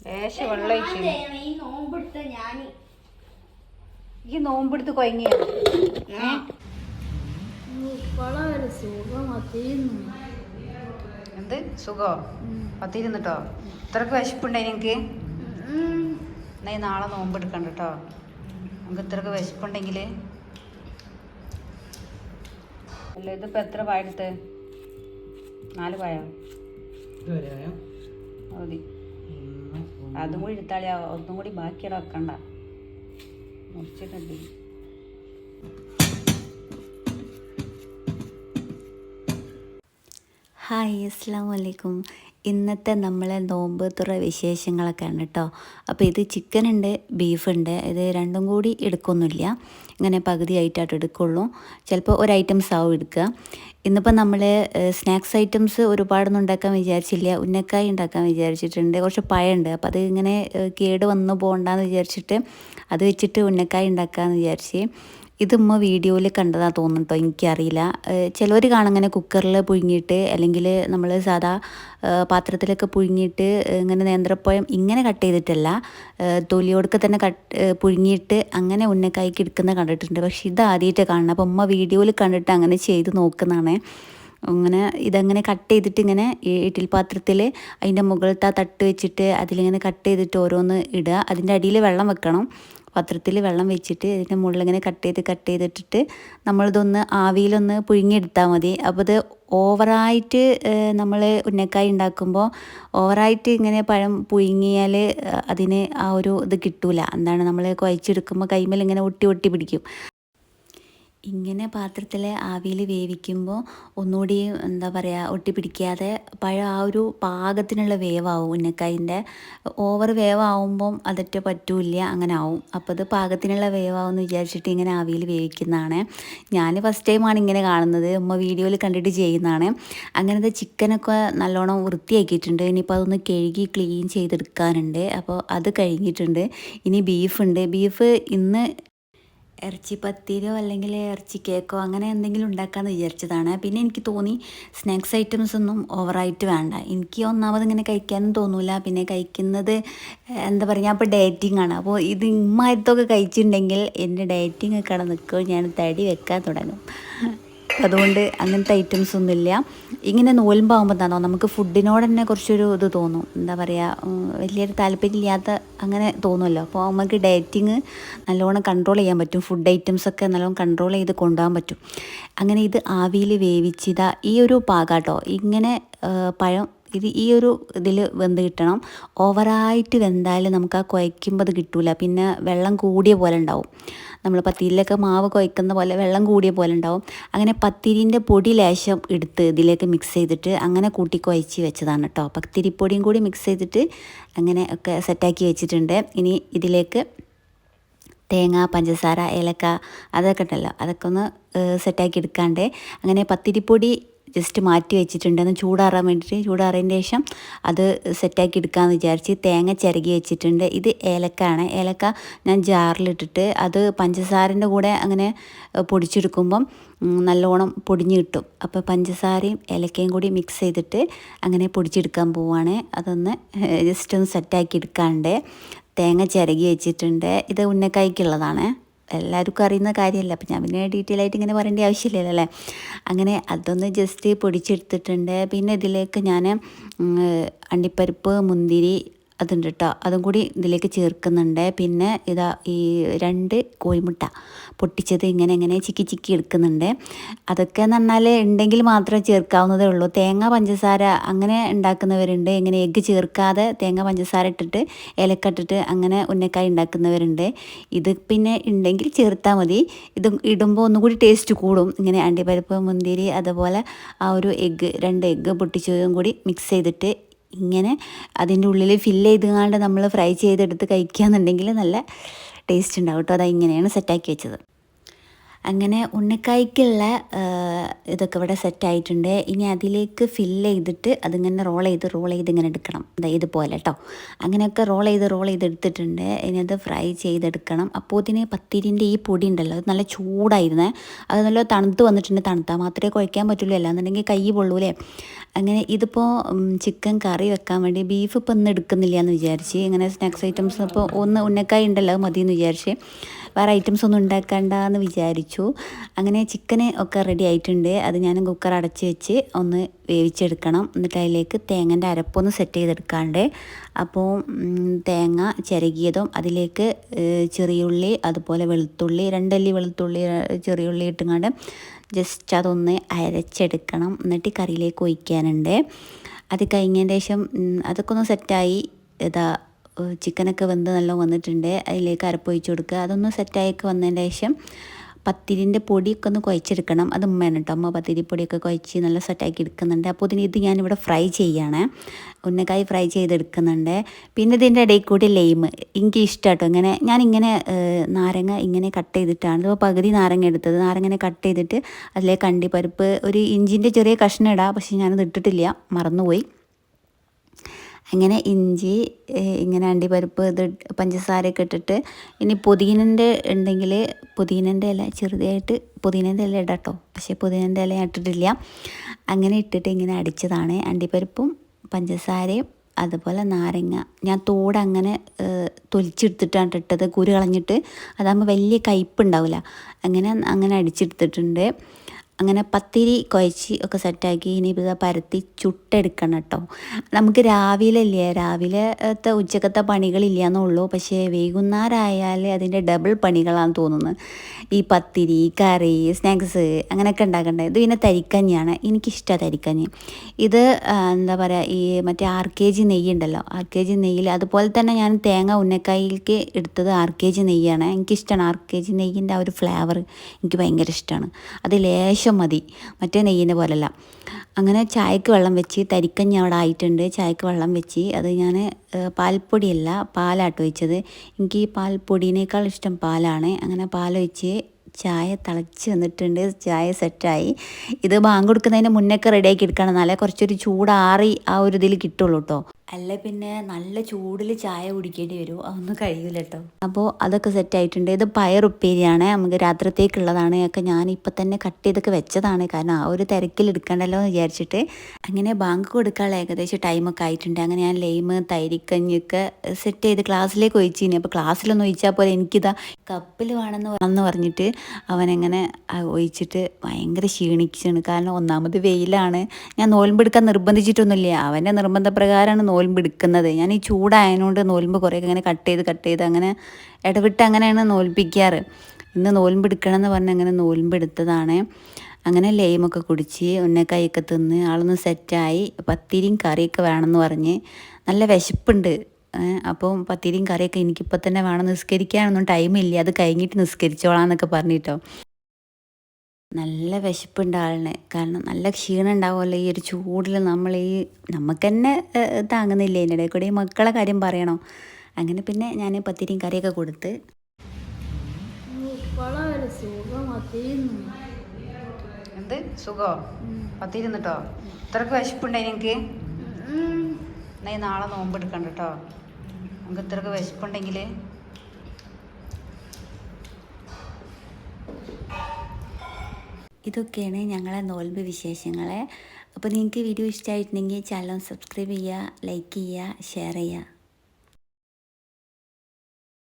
ലേശം വെള്ളം ഒഴിച്ചു ഈ നോമ്പെടുത്ത ഞാൻ ഈ നോമ്പെടുത്ത് കൊയങ്ങിയ വളരെ സുഖം എന്ത്? സുഖോ? പത്തിരുന്നിട്ടോ ഇത്രക്ക് വിശപ്പുണ്ടായി നിനക്ക് എന്നാ നാളെ നോമ്പെടുക്കണ്ട കേട്ടോ. നമുക്ക് ഇത്രക്ക് വിശപ്പുണ്ടെങ്കിൽ അല്ല ഇതിപ്പോ എത്ര പായെടുത്ത് നാല് പായോ? മതി. അതും കൂടി എടുത്താളി ഒന്നും കൂടി ബാക്കിയുടെ വെക്കണ്ട. മുറിച്ചിട്ടുണ്ട് ഹായ് അസ്സാം വലൈക്കും ഇന്നത്തെ നമ്മളെ നോമ്പ് തുറ വിശേഷങ്ങളൊക്കെയാണ് കേട്ടോ. അപ്പോൾ ഇത് ചിക്കൻ ഉണ്ട് ബീഫ് ഉണ്ട് ഇത് രണ്ടും കൂടി എടുക്കൊന്നുമില്ല. ഇങ്ങനെ പകുതി ആയിട്ടായിട്ട് എടുക്കുള്ളൂ. ചിലപ്പോൾ ഒരു ഐറ്റംസ് ആവും എടുക്കുക. ഇന്നിപ്പോൾ നമ്മൾ സ്നാക്സ് ഐറ്റംസ് ഒരുപാടൊന്നും ഉണ്ടാക്കാൻ വിചാരിച്ചില്ല. ഉന്നക്കായി ഉണ്ടാക്കാൻ വിചാരിച്ചിട്ടുണ്ട്. കുറച്ച് പഴമുണ്ട് അപ്പോൾ അത് ഇങ്ങനെ കേട് വന്നു പോകണ്ടെന്ന് വിചാരിച്ചിട്ട് അത് വെച്ചിട്ട് ഉന്നക്കായി ഉണ്ടാക്കാമെന്ന് വിചാരിച്ച് ഇത് ഉമ്മ വീഡിയോയിൽ കണ്ടതാ തോന്നുന്നു കേട്ടോ എനിക്കറിയില്ല ചിലവർ കാണങ്ങനെ കുക്കറിൽ പുഴുങ്ങിയിട്ട് അല്ലെങ്കിൽ നമ്മൾ സാധാ പാത്രത്തിലൊക്കെ പുഴുങ്ങിയിട്ട് ഇങ്ങനെ നേന്ത്രപ്പഴം ഇങ്ങനെ കട്ട് ചെയ്തിട്ടല്ല തൊലിയോടൊക്കെ തന്നെ കട്ട് പുഴുങ്ങിയിട്ട് അങ്ങനെ ഉന്നക്കായ്ക്ക് എടുക്കുന്ന കണ്ടിട്ടുണ്ട്. പക്ഷെ ഇത് ആദ്യമായിട്ട് കാണണം അപ്പോൾ ഉമ്മ വീഡിയോയിൽ കണ്ടിട്ട് അങ്ങനെ ചെയ്ത് നോക്കുന്നതാണേ. അങ്ങനെ ഇതങ്ങനെ കട്ട് ചെയ്തിട്ട് ഇങ്ങനെ ഇട്ടിൽ പാത്രത്തിൽ അതിന്റെ മുകളിലത്തെ തട്ട് വെച്ചിട്ട് അതിലിങ്ങനെ കട്ട് ചെയ്തിട്ട് ഓരോന്ന് ഇടുക. അതിന്റെ അടിയിൽ വെള്ളം വെക്കണം. പാത്രത്തിൽ വെള്ളം വെച്ചിട്ട് ഇതിന്റെ മുകളിൽ ഇങ്ങനെ കട്ട് ചെയ്ത് കട്ട് ചെയ്തിട്ടിട്ട് നമ്മളിതൊന്ന് ആവിയിലൊന്ന് പുഴുങ്ങിയെടുത്താൽ മതി. അപ്പോൾ ഇത് ഓവറായിട്ട് നമ്മൾ ഉന്നക്കായി ഉണ്ടാക്കുമ്പോൾ ഓവറായിട്ട് ഇങ്ങനെ പഴം പുഴുങ്ങിയാൽ അതിന് ആ ഒരു ഇത് കിട്ടൂല. എന്താണ് നമ്മൾ കുഴച്ചെടുക്കുമ്പോൾ കൈമേൽ ഇങ്ങനെ ഒട്ടി ഒട്ടി പിടിക്കും. ഇങ്ങനെ പാത്രത്തിൽ ആവിയിൽ വേവിക്കുമ്പോൾ ഒന്നുകൂടി എന്താ പറയുക ഒട്ടിപ്പിടിക്കാതെ പഴം ആ ഒരു പാകത്തിനുള്ള വേവാവും ഉന്നക്കായിന്റെ ഓവർ വേവാവുമ്പം അതൊറ്റ പറ്റൂല അങ്ങനെ ആവും. അപ്പോൾ അത് പാകത്തിനുള്ള വേവാവും എന്ന് വിചാരിച്ചിട്ട് ഇങ്ങനെ ആവിയിൽ വേവിക്കുന്നതാണ്. ഞാൻ ഫസ്റ്റ് ടൈമാണ് ഇങ്ങനെ കാണുന്നത്. ഉമ്മ വീഡിയോയിൽ കണ്ടിട്ട് ചെയ്യുന്നതാണ്. അങ്ങനത്തെ ചിക്കനൊക്കെ നല്ലോണം വൃത്തിയാക്കിയിട്ടുണ്ട്. ഇനിയിപ്പോൾ അതൊന്ന് കഴുകി ക്ലീൻ ചെയ്തെടുക്കാനുണ്ട്. അപ്പോൾ അത് കഴിഞ്ഞിട്ടുണ്ട്. ഇനി ബീഫുണ്ട് ബീഫ് ഇന്ന് ഇറച്ചി പത്തിരിയോ അല്ലെങ്കിൽ ഇറച്ചി കേക്കോ അങ്ങനെ എന്തെങ്കിലും ഉണ്ടാക്കാമെന്ന് വിചാരിച്ചതാണ്. പിന്നെ എനിക്ക് തോന്നി സ്നാക്സ് ഐറ്റംസ് ഒന്നും ഓവറായിട്ട് വേണ്ട. എനിക്ക് ഒന്നാമത് ഇങ്ങനെ കഴിക്കാനും തോന്നൂല. പിന്നെ കഴിക്കുന്നത് എന്താ പറയുക അപ്പോൾ ഡയറ്റിംഗ് ആണ്. അപ്പോൾ ഇത് ഇമ്മായത്തൊക്കെ കഴിച്ചിട്ടുണ്ടെങ്കിൽ എന്റെ ഡയറ്റിംഗ് ഒക്കെ നിൽക്കുമ്പോൾ ഞാൻ തടി വെക്കാൻ തുടങ്ങും. അതുകൊണ്ട് അങ്ങനത്തെ ഐറ്റംസ് ഒന്നുമില്ല. ഇങ്ങനെ നോൽമ്പാകുമ്പോൾ എന്താണോ നമുക്ക് ഫുഡിനോട് തന്നെ കുറച്ചൊരു ഇത് തോന്നും. എന്താ പറയുക വലിയൊരു താല്പര്യമില്ലാത്ത അങ്ങനെ തോന്നുമല്ലോ. അപ്പോൾ നമുക്ക് ഡയറ്റിങ് നല്ലോണം കൺട്രോൾ ചെയ്യാൻ പറ്റും. ഫുഡ് ഐറ്റംസ് ഒക്കെ നല്ലോണം കൺട്രോൾ ചെയ്ത് കൊണ്ടുപോകാൻ പറ്റും. അങ്ങനെ ഇത് ആവിയിൽ വേവിച്ചിതാ ഈ ഒരു പാകാട്ടോ. ഇങ്ങനെ പഴം ഇത് ഈ ഒരു ഇതിൽ വെന്ത് കിട്ടണം. ഓവറായിട്ട് വെന്താൽ നമുക്ക് ആ കുഴയ്ക്കുമ്പോൾ അത് കിട്ടൂല. പിന്നെ വെള്ളം കൂടിയ പോലെ ഉണ്ടാവും. നമ്മൾ പത്തിരിയിലൊക്കെ മാവ് കുഴക്കുന്ന പോലെ വെള്ളം കൂടിയ പോലെ ഉണ്ടാവും. അങ്ങനെ പത്തിരിന്റെ പൊടി ലേശം എടുത്ത് ഇതിലേക്ക് മിക്സ് ചെയ്തിട്ട് അങ്ങനെ കൂട്ടി കുഴച്ച് വെച്ചതാണ് കേട്ടോ. പത്തിരിപ്പൊടിയും കൂടി മിക്സ് ചെയ്തിട്ട് അങ്ങനെ ഒക്കെ സെറ്റാക്കി വെച്ചിട്ടുണ്ട്. ഇനി ഇതിലേക്ക് തേങ്ങ പഞ്ചസാര ഏലക്ക അതൊക്കെ ഉണ്ടല്ലോ. അതൊക്കെ ഒന്ന് സെറ്റാക്കി എടുക്കാണ്ട്. അങ്ങനെ പത്തിരിപ്പൊടി ജസ്റ്റ് മാറ്റി വെച്ചിട്ടുണ്ട് ഒന്ന് ചൂടാറാൻ വേണ്ടിയിട്ട് ചൂടാറിയതിന് ശേഷം അത് സെറ്റാക്കി എടുക്കാമെന്ന് വിചാരിച്ച് തേങ്ങ ചിരകി വെച്ചിട്ടുണ്ട്. ഇത് ഏലക്കാണ്. ഏലക്ക ഞാൻ ജാറിലിട്ടിട്ട് അത് പഞ്ചസാരന്റെ കൂടെ അങ്ങനെ പൊടിച്ചെടുക്കുമ്പം നല്ലോണം പൊടിഞ്ഞ് കിട്ടും. അപ്പോൾ പഞ്ചസാരയും ഏലക്കയും കൂടി മിക്സ് ചെയ്തിട്ട് അങ്ങനെ പൊടിച്ചെടുക്കാൻ പോവുകയാണ് അതൊന്ന് ജസ്റ്റ് ഒന്ന് സെറ്റാക്കി എടുക്കാണ്ട് തേങ്ങ ചിരകി വെച്ചിട്ടുണ്ട്. ഇത് ഉന്നക്കായ്ക്കുള്ളതാണ്. എല്ലാവർക്കും അറിയുന്ന കാര്യമല്ല? അപ്പം ഞാൻ പിന്നെ ഡീറ്റെയിൽ ആയിട്ട് ഇങ്ങനെ പറയേണ്ട ആവശ്യമില്ലല്ലോ അല്ലേ? അങ്ങനെ അതൊന്ന് ജസ്റ്റ് പൊടിച്ചെടുത്തിട്ടുണ്ട്. പിന്നെ ഇതിലേക്ക് ഞാൻ അണ്ടിപ്പരിപ്പ് മുന്തിരി അതുണ്ട് കേട്ടോ അതും കൂടി ഇതിലേക്ക് ചേർക്കുന്നുണ്ട്. പിന്നെ ഇതാ ഈ രണ്ട് കോഴിമുട്ട പൊട്ടിച്ചത് ഇങ്ങനെ ഇങ്ങനെ ചിക്കി ചിക്കി എടുക്കുന്നുണ്ട്. അതൊക്കെ എന്ന് പറഞ്ഞാൽ ഉണ്ടെങ്കിൽ മാത്രമേ ചേർക്കാവുന്നതേ ഉള്ളൂ. തേങ്ങ പഞ്ചസാര അങ്ങനെ ഉണ്ടാക്കുന്നവരുണ്ട്. ഇങ്ങനെ എഗ്ഗ് ചേർക്കാതെ തേങ്ങ പഞ്ചസാര ഇട്ടിട്ട് ഏലക്ക ഇട്ടിട്ട് അങ്ങനെ ഉന്നക്കായി ഉണ്ടാക്കുന്നവരുണ്ട്. ഇത് പിന്നെ ഉണ്ടെങ്കിൽ ചേർത്താൽ മതി. ഇത് ഇടുമ്പോൾ ഒന്നുകൂടി ടേസ്റ്റ് കൂടും. ഇങ്ങനെ അണ്ടിപ്പരിപ്പ് മുന്തിരി അതുപോലെ ആ ഒരു എഗ്ഗ് രണ്ട് എഗ്ഗ് പൊട്ടിച്ചതും കൂടി മിക്സ് ചെയ്തിട്ട് ഇങ്ങനെ അതിന്റെ ഉള്ളിൽ ഫില്ല് ചെയ്തുകൊണ്ട് നമ്മൾ ഫ്രൈ ചെയ്തെടുത്ത് കഴിക്കുകയെന്നുണ്ടെങ്കിൽ നല്ല ടേസ്റ്റ് ഉണ്ടാവും കേട്ടോ. അതാ ഇങ്ങനെയാണ് സെറ്റാക്കി വെച്ചത്. അങ്ങനെ ഉണ്ണിക്കായ്ക്കുള്ള ഇതൊക്കെ ഇവിടെ സെറ്റായിട്ടുണ്ട് ഇനി അതിലേക്ക് ഫില്ല് ചെയ്തിട്ട് അതിങ്ങനെ റോൾ ചെയ്ത് റോൾ ചെയ്ത് ഇങ്ങനെ എടുക്കണം. ഇതുപോലെ കേട്ടോ അങ്ങനെയൊക്കെ റോൾ ചെയ്ത് റോൾ ചെയ്ത് എടുത്തിട്ടുണ്ട്. ഇനി അത് ഫ്രൈ ചെയ്തെടുക്കണം. അപ്പോൾ ഇതിന് പത്തിരിന്റെ ഈ പൊടി ഉണ്ടല്ലോ അത് നല്ല ചൂടായിരുന്നേ. അത് നല്ല തണുത്ത് വന്നിട്ടുണ്ട്. തണുത്താൽ മാത്രമേ കുഴയ്ക്കാൻ പറ്റുള്ളൂ. അല്ലാന്നുണ്ടെങ്കിൽ കൈ പൊള്ളൂലേ. അങ്ങനെ ഇതിപ്പോൾ ചിക്കൻ കറി വെക്കാൻ വേണ്ടി ബീഫ് ഇപ്പം ഇന്ന് എടുക്കുന്നില്ല എന്ന് വിചാരിച്ച്. ഇങ്ങനെ സ്നാക്സ് ഐറ്റംസ് ഇപ്പോൾ ഒന്ന് ഉന്നക്കായി ഉണ്ടല്ലോ മതി എന്ന് വിചാരിച്ച്. വേറെ ഐറ്റംസ് ഒന്നും ഉണ്ടാക്കണ്ട എന്ന് വിചാരിച്ചു. അങ്ങനെ ചിക്കന് ഒക്കെ റെഡി ആയിട്ടുണ്ട്. അത് ഞാൻ കുക്കർ അടച്ച് വെച്ച് ഒന്ന് വേവിച്ചെടുക്കണം. എന്നിട്ട് അതിലേക്ക് തേങ്ങന്റെ അരപ്പൊന്ന് സെറ്റ് ചെയ്തെടുക്കാണ്ട്. അപ്പോൾ തേങ്ങ ചിരകിയതും അതിലേക്ക് ചെറിയുള്ളി അതുപോലെ വെളുത്തുള്ളി രണ്ടല്ലി വെളുത്തുള്ളി ചെറിയുള്ളി ഇട്ടുകൊണ്ട് ജസ്റ്റ് അതൊന്ന് അരച്ചെടുക്കണം. എന്നിട്ട് കറിയിലേക്ക് ഒഴിക്കാനുണ്ട്. അത് കഴിഞ്ഞതിന് ശേഷം അതൊക്കെ ഒന്ന് സെറ്റായി ഇതാ ചിക്കനൊക്കെ വെന്ത് നല്ല വന്നിട്ടുണ്ട്. അതിലേക്ക് അരപ്പൊഴിച്ച് കൊടുക്കുക. അതൊന്ന് സെറ്റായൊക്കെ വന്നതിന് ശേഷം പത്തിരിന്റെ പൊടിയൊക്കെ ഒന്ന് കുഴച്ചെടുക്കണം. അത് ഉമ്മയാണ് കേട്ടോ. അമ്മ പത്തിരി പൊടിയൊക്കെ കുഴച്ച് നല്ല സെറ്റാക്കി എടുക്കുന്നുണ്ട്. അപ്പോൾ ഇതിന് ഇത് ഞാനിവിടെ ഫ്രൈ ചെയ്യാണ്. ഉന്നക്കായി ഫ്രൈ ചെയ്തെടുക്കുന്നുണ്ട്. പിന്നെ ഇതിന്റെ ഇടയിൽ കൂടി ലെയിം എനിക്ക് ഇഷ്ടം കേട്ടോ ഇങ്ങനെ ഞാനിങ്ങനെ നാരങ്ങ ഇങ്ങനെ കട്ട് ചെയ്തിട്ടാണ്. ഇപ്പോൾ പകുതി നാരങ്ങ എടുത്തത്. നാരങ്ങനെ കട്ട് ചെയ്തിട്ട് അതിലേക്ക് കണ്ടിപ്പരിപ്പ് ഒരു ഇഞ്ചിന്റെ ചെറിയ കഷ്ണം ഇടാം. പക്ഷേ ഞാനത് ഇട്ടിട്ടില്ല. മറന്നുപോയി. അങ്ങനെ ഇഞ്ചി ഇങ്ങനെ അണ്ടിപ്പരിപ്പ് ഇത് പഞ്ചസാരയൊക്കെ ഇട്ടിട്ട് ഇനി പുതിനന്റെ ഉണ്ടെങ്കിൽ പുതിനന്റെ ഇല ചെറുതായിട്ട് പുതിനന്റെ ഇല ഇടാം കേട്ടോ പക്ഷേ പുതിനന്റെ ഇല ഇട്ടിട്ടില്ല. അങ്ങനെ ഇട്ടിട്ട് ഇങ്ങനെ അടിച്ചതാണ്. അണ്ടിപ്പരിപ്പും പഞ്ചസാരയും അതുപോലെ നാരങ്ങ. ഞാൻ തോട് അങ്ങനെ തൊലിച്ചെടുത്തിട്ടാണ് ഇട്ടത്. കുരു കളഞ്ഞിട്ട്. അതാകുമ്പോൾ വലിയ കയ്പ്പ് ഉണ്ടാവില്ല അങ്ങനെ അങ്ങനെ അടിച്ചെടുത്തിട്ടുണ്ട്. അങ്ങനെ പത്തിരി കുഴച്ച് ഒക്കെ സെറ്റാക്കി ഇനിയിപ്പോൾ ഇതാ പരത്തി ചുട്ടെടുക്കണം കേട്ടോ. നമുക്ക് രാവിലെ രാവിലത്തെ ഉച്ചക്കത്തെ പണികളില്ല എന്നുള്ളൂ പക്ഷേ വൈകുന്നേരമായാൽ അതിന്റെ ഡബിൾ പണികളാണെന്ന് തോന്നുന്നത് ഈ പത്തിരി കറി സ്നാക്സ് അങ്ങനെയൊക്കെ ഉണ്ടാക്കണ്ടേ? ഇത് പിന്നെ തരിക്കഞ്ഞിയാണ്. എനിക്കിഷ്ടമാണ് തരിക്കഞ്ഞി. ഇത് എന്താ പറയുക ഈ മറ്റേ ആർ കെ ജി നെയ്യ് ഉണ്ടല്ലോ. ആർ കെ ജി നെയ്യിൽ അതുപോലെ തന്നെ ഞാൻ തേങ്ങ ഉന്നക്കായിലേക്ക് എടുത്തത് ആർ കെ ജി നെയ്യാണ്. എനിക്കിഷ്ടമാണ് ആർ കെ ജി നെയ്യിന്റെ ആ ഒരു ഫ്ലേവർ എനിക്ക് ഭയങ്കര ഇഷ്ടമാണ് അത് ലേശം മതി. മറ്റേ നെയ്യിന്റെ പോലല്ല. അങ്ങനെ ചായക്ക് വെള്ളം വെച്ച് തരിക്കഞ്ഞ അവിടെ ആയിട്ടുണ്ട്. ചായക്ക് വെള്ളം വെച്ച് അത് ഞാൻ പാൽപ്പൊടിയല്ല പാലാട്ടോ ഒഴിച്ചത് എനിക്ക് ഈ പാൽപ്പൊടിയേക്കാൾ ഇഷ്ടം പാലാണ്. അങ്ങനെ പാലൊഴിച്ച് ചായ തിളച്ച് വന്നിട്ടുണ്ട്. ചായ സെറ്റായി. ഇത് ബാങ്ക് കൊടുക്കുന്നതിന് മുന്നേക്കെ റെഡിയാക്കി എടുക്കണം. എന്നാലേ കുറച്ചൊരു ചൂടാറി ആ ഒരു ഇതിൽ കിട്ടുള്ളൂ കേട്ടോ അല്ല പിന്നെ നല്ല ചൂടിൽ ചായ കുടിക്കേണ്ടി വരും. അതൊന്നും കഴിയില്ല കേട്ടോ അപ്പോൾ അതൊക്കെ സെറ്റ് ആയിട്ടുണ്ട്. ഇത് പയറുപ്പേരിയാണ് നമുക്ക് രാത്രിത്തേക്കുള്ളതാണ്. ഒക്കെ ഞാൻ ഇപ്പം തന്നെ കട്ട് ചെയ്തൊക്കെ വെച്ചതാണ്. കാരണം ആ ഒരു തിരക്കിൽ എടുക്കണ്ടല്ലോ എന്ന് വിചാരിച്ചിട്ട്. അങ്ങനെ ബാങ്ക് കൊടുക്കാനുള്ള ഏകദേശം ടൈമൊക്കെ ആയിട്ടുണ്ട്. അങ്ങനെ ഞാൻ ലെയിമ് തൈരിക്കഞ്ഞൊക്കെ സെറ്റ് ചെയ്ത് ക്ലാസ്സിലേക്ക് ഒഴിച്ചിനി. അപ്പോൾ ക്ലാസ്സിലൊന്നും ഒഴിച്ചാൽ പോലെ എനിക്കിതാ കപ്പിൽ വേണമെന്ന് വന്ന് പറഞ്ഞിട്ട് അവനങ്ങനെ ഒഴിച്ചിട്ട് ഭയങ്കര ക്ഷീണിച്ചാണ്. കാരണം ഒന്നാമത് വെയിലാണ്. ഞാൻ നോൽമ്പെടുക്കാൻ നിർബന്ധിച്ചിട്ടൊന്നുമില്ല. അവന്റെ നിർബന്ധപ്രകാരമാണ് നോൽമ്പെടുക്കുന്നത് ഞാൻ ഈ ചൂടായതുകൊണ്ട് നോൽമ്പ് കുറേയൊക്കെ ഇങ്ങനെ കട്ട് ചെയ്ത് കട്ട് ചെയ്ത് അങ്ങനെ ഇടവിട്ട് അങ്ങനെയാണ് നോൽപ്പിക്കാറ്. ഇന്ന് നോൽമ്പെടുക്കണം എന്ന് പറഞ്ഞ് അങ്ങനെ നോൽമ്പെടുത്തതാണ് അങ്ങനെ ലെയിമൊക്കെ കുടിച്ച് ഉന്നക്കായൊക്കെ തിന്ന് ആളൊന്ന് സെറ്റായി. പത്തിരിയും കറിയൊക്കെ വേണമെന്ന് പറഞ്ഞ്. നല്ല വിശപ്പുണ്ട്. അപ്പം പത്തിരിയും കറിയൊക്കെ എനിക്കിപ്പോൾ തന്നെ വേണം നിസ്കരിക്കാനൊന്നും ടൈമില്ല. അത് കഴിഞ്ഞിട്ട് നിസ്കരിച്ചോളാം എന്നൊക്കെ പറഞ്ഞിട്ടോ നല്ല വിശപ്പുണ്ട് ആളിന്. കാരണം നല്ല ക്ഷീണം ഉണ്ടാവുമല്ലോ ഈ ഒരു ചൂടിൽ നമ്മൾ ഈ നമുക്ക് തന്നെ താങ്ങുന്നില്ല? ഇതിന്റെ ഇടയിൽ കൂടെ ഈ മക്കളെ കാര്യം പറയണോ? അങ്ങനെ പിന്നെ ഞാൻ പത്തിരിയും കറിയൊക്കെ കൊടുത്ത്. എന്ത്? സുഖോ? പത്തിരി നിന്നിട്ടോ ഇത്രക്ക് വിശപ്പുണ്ടായി നിങ്ങൾക്ക് എന്നാ നാളെ നോമ്പ് എടുക്കണ്ട കേട്ടോ നമുക്ക് ഇത്രക്ക് വിശപ്പുണ്ടെങ്കിൽ ഇതൊക്കെയാണ് ഞങ്ങളെ നോൽമ്പ് വിശേഷങ്ങൾ അപ്പോൾ നിങ്ങൾക്ക് വീഡിയോ ഇഷ്ടമായിട്ടുണ്ടെങ്കിൽ ചാനൽ സബ്സ്ക്രൈബ് ചെയ്യുക ലൈക്ക് ചെയ്യുക ഷെയർ ചെയ്യുക.